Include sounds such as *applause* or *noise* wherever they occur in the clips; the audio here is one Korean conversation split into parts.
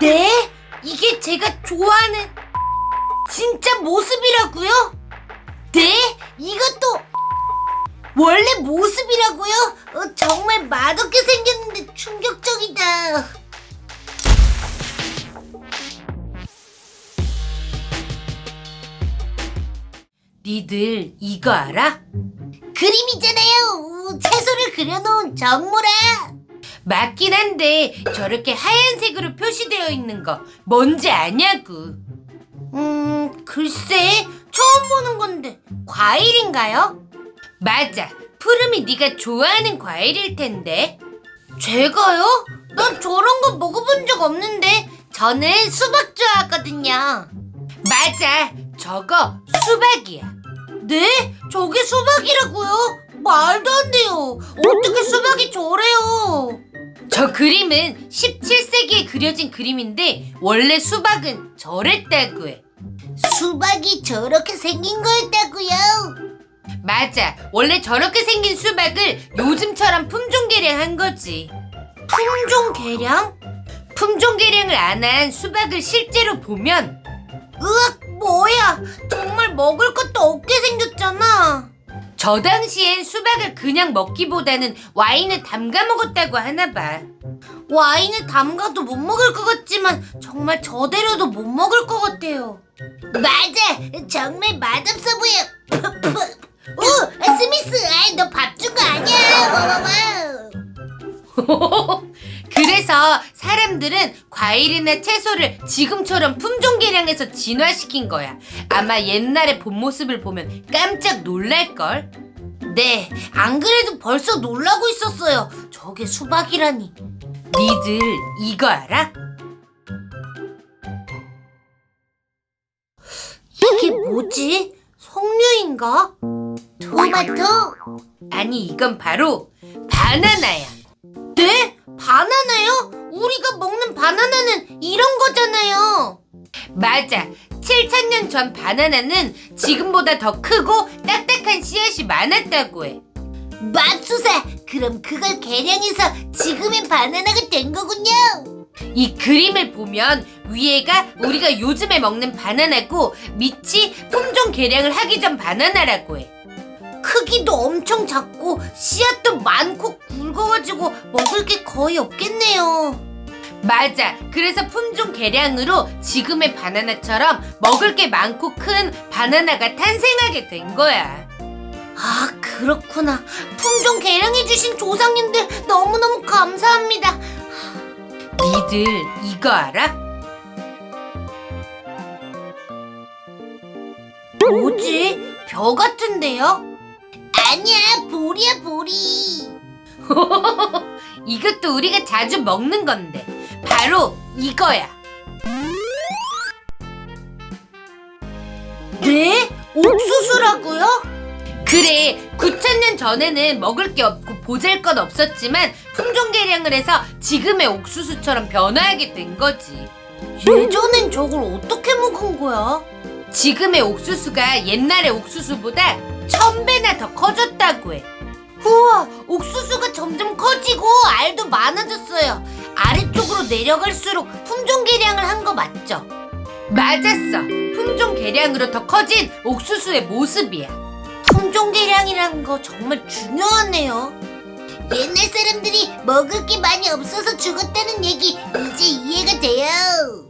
네? 이게 제가 좋아하는 진짜 모습이라고요? 네? 이것도 원래 모습이라고요? 어, 정말 맛없게 생겼는데 충격적이다. 니들 이거 알아? 그림이잖아요. 채소를 그려놓은 정모라. 맞긴 한데 저렇게 하얀색으로 표시되어 있는 거 뭔지 아냐고. 음, 글쎄 처음 보는 건데 과일인가요? 맞아. 푸름이 네가 좋아하는 과일일 텐데. 제가요? 난 저런 거 먹어본 적 없는데 저는 수박 좋아하거든요. 맞아. 저거 수박이야. 네? 저게 수박이라고요? 말도 안 돼요. 어떻게 수박이 저래요? 저 그림은 17세기에 그려진 그림인데 원래 수박은 저랬다고 해. 수박이 저렇게 생긴 거였다고요? 맞아. 원래 저렇게 생긴 수박을 요즘처럼 품종 개량한 거지. 품종 개량? 품종 개량을 안 한 수박을 실제로 보면 으악 뭐야 정말 먹을 것도 없게 생겼잖아 저 당시엔 수박을 그냥 먹기보다는 와인을 담가 먹었다고 하나 봐. 와인을 담가도 못 먹을 것 같지만 정말 저대로도 못 먹을 것 같아요. 맞아. 정말 맛없어 보여. *laughs* 오 스미스. 아이 너 밥 준 거 아니야? *laughs* 그래서 사람들은 과일이나 채소를 지금처럼 품종 개량해서 진화시킨 거야. 아마 옛날의 본 모습을 보면 깜짝 놀랄걸? 네, 안 그래도 벌써 놀라고 있었어요. 저게 수박이라니. 니들 이거 알아? 이게 뭐지? 석류인가? 토마토? 아니, 이건 바로 바나나야. 네? 바나나요? 우리가 먹는 바나나는 이런 거잖아요. 맞아. 7천년 전 바나나는 지금보다 더 크고 딱딱한 씨앗이 많았다고 해. 맙소사! 그럼 그걸 개량해서 지금의 바나나가 된 거군요. 이 그림을 보면 위에가 우리가 요즘에 먹는 바나나고 밑이 품종 개량을 하기 전 바나나라고 해. 크기도 엄청 작고 씨앗도 많고 굵어가지고 먹을 게 거의 없겠네요. 맞아. 그래서 품종 개량으로 지금의 바나나처럼 먹을 게 많고 큰 바나나가 탄생하게 된 거야. 아, 그렇구나. 품종 개량해주신 조상님들 너무너무 감사합니다. 니들 이거 알아? 뭐지? 벼 같은데요? 아니야, 보리야, 보리. *laughs* 이것도 우리가 자주 먹는 건데. 바로 이거야. 네? 옥수수라고요? 그래, 9천년 전에는 먹을 게 없고 보잘 것 없었지만 품종 개량을 해서 지금의 옥수수처럼 변화하게 된 거지. 예전엔 저걸 어떻게 먹은 거야? 지금의 옥수수가 옛날의 옥수수보다 천 배나 더 커졌다고 해. 우와, 옥수수가 점점 커지고 알도 많아졌어요. 아래쪽으로 내려갈수록 품종 개량을 한 거 맞죠? 맞았어. 품종 개량으로 더 커진 옥수수의 모습이야. 품종 개량이라는 거 정말 중요하네요. 옛날 사람들이 먹을 게 많이 없어서 죽었다는 얘기 이제 이해가 돼요.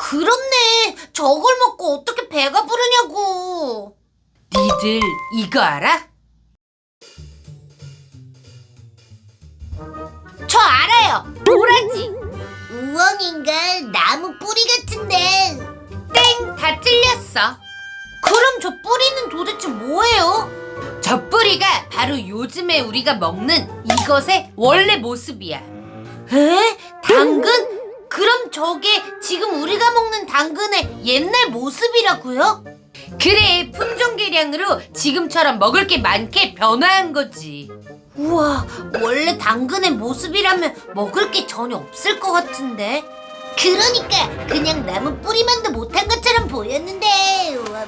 그렇네. 저걸 먹고 어떻게 배가 부르냐고. 니들 이거 알아? 저 알아요. 도라지. 우엉인가 나무 뿌리 같은데. 땡, 다 틀렸어. 그럼 저 뿌리는 도대체 뭐예요? 저 뿌리가 바로 요즘에 우리가 먹는 이것의 원래 모습이야. 에? 당근? 그럼 저게 지금 우리가 먹는 당근의 옛날 모습이라고요? 그래, 품종 개량으로 지금처럼 먹을 게 많게 변화한 거지. 우와, 원래 당근의 모습이라면 먹을 게 전혀 없을 것 같은데. 그러니까 그냥 나무 뿌리만도 못한 것처럼 보였는데. 우와,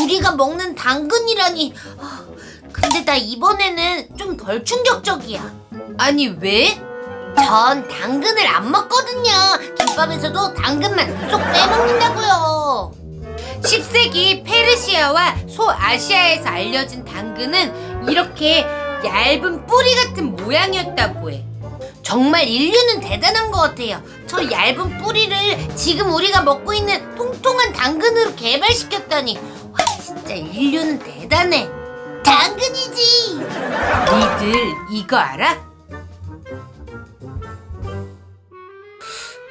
우리가 먹는 당근이라니. 아, 근데 나 이번에는 좀 덜 충격적이야. 아니 왜? 전 당근을 안 먹거든요. 김밥에서도 당근만 쏙 빼먹는다고요. 10세기 페르시아와 소아시아에서 알려진 당근은 이렇게 얇은 뿌리 같은 모양이었다고 해. 정말 인류는 대단한 것 같아요. 저 얇은 뿌리를 지금 우리가 먹고 있는 통통한 당근으로 개발시켰다니. 와, 진짜 인류는 대단해. 당근이지. 니들 이거 알아?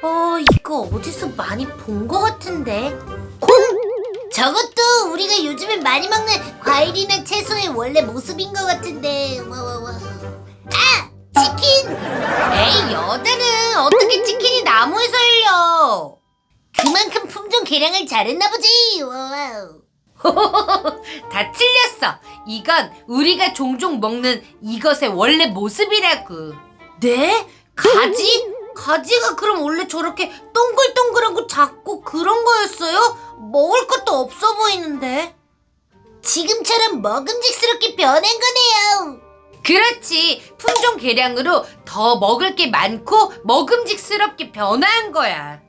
어, 이거 어디서 많이 본것 같은데. 저것도 우리가 요즘에 많이 먹는 과일이나 채소의 원래 모습인 것 같은데. 와, 와, 와. 아! 치킨! 에이, 여자는 어떻게 치킨이 나무에서 열려? 그만큼 품종 개량을 잘했나 보지. 와우. *laughs* 다 틀렸어. 이건 우리가 종종 먹는 이것의 원래 모습이라고. 네? 가지? 가지가 그럼 원래 저렇게 동글동글하고 작고 그런 거였어요? 먹을 것도 없어 보이는데. 지금처럼 먹음직스럽게 변한 거네요. 그렇지. 품종 개량으로 더 먹을 게 많고 먹음직스럽게 변화한 거야.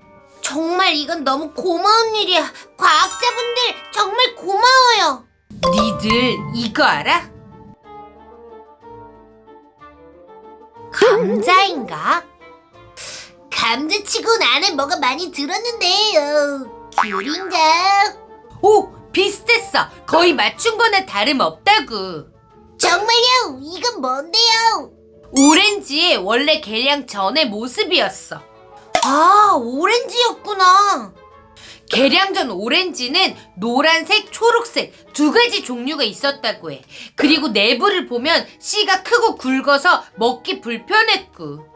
정말 이건 너무 고마운 일이야. 과학자분들 정말 고마워요. 니들 이거 알아? 감자인가? 감자치고 나는 뭐가 많이 들었는데요. 귤인가? 오, 비슷했어. 거의 맞춘 거나 다름없다고. 정말요? 이건 뭔데요? 오렌지의 원래 개량 전의 모습이었어. 아, 오렌지였구나. 개량 전 오렌지는 노란색, 초록색 두 가지 종류가 있었다고 해. 그리고 내부를 보면 씨가 크고 굵어서 먹기 불편했고.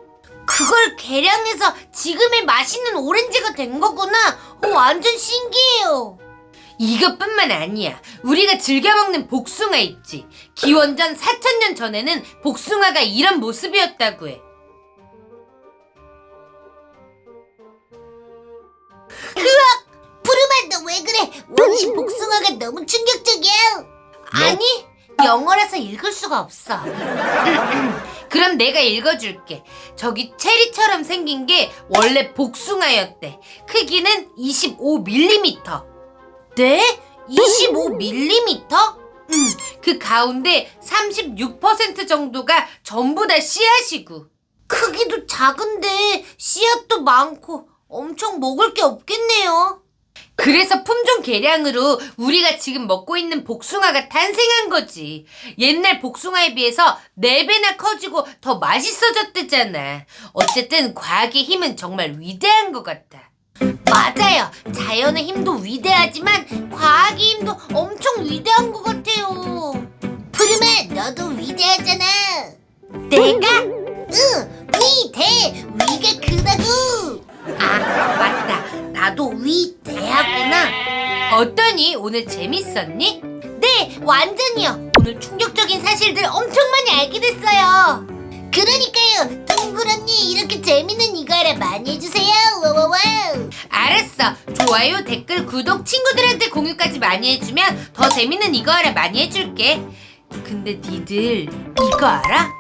그걸 개량해서 지금의 맛있는 오렌지가 된 거구나. 어, 완전 신기해요. 이것뿐만 아니야. 우리가 즐겨 먹는 복숭아 있지. 기원전 4천년 전에는 복숭아가 이런 모습이었다고 해. 으악! 푸르만 너왜 그래? 원시 복숭아가 너무 충격적이야. 아니, 영어라서 읽을 수가 없어. *laughs* 그럼 내가 읽어줄게. 저기 체리처럼 생긴 게 원래 복숭아였대. 크기는 25mm. 네? 25mm? 음, 그 가운데 36% 정도가 전부 다 씨앗이고. 크기도 작은데 씨앗도 많고 엄청 먹을 게 없겠네요. 그래서 품종 개량으로 우리가 지금 먹고 있는 복숭아가 탄생한 거지. 옛날 복숭아에 비해서 4배나 커지고 더 맛있어졌대잖아. 어쨌든 과학의 힘은 정말 위대한 것 같다. 맞아요. 자연의 힘도 위대하지만 과학의 힘도 엄청 위대한 것 같아요. 푸르마, 너도 위대하잖아. 내가? 응, 위대. 위가 크다고. 아, 맞다. 나도 위대하구나. 어떠니? 오늘 재밌었니? 네, 완전히요. 오늘 충격적인 사실들 엄청 많이 알게 됐어요. 그러니까요. 언니 이렇게 재밌는 이거라 많이 해주세요. 와와와. 알았어. 좋아요, 댓글, 구독, 친구들한테 공유까지 많이 해주면 더 재밌는 이거 알아 많이 해줄게. 근데 니들 이거 알아?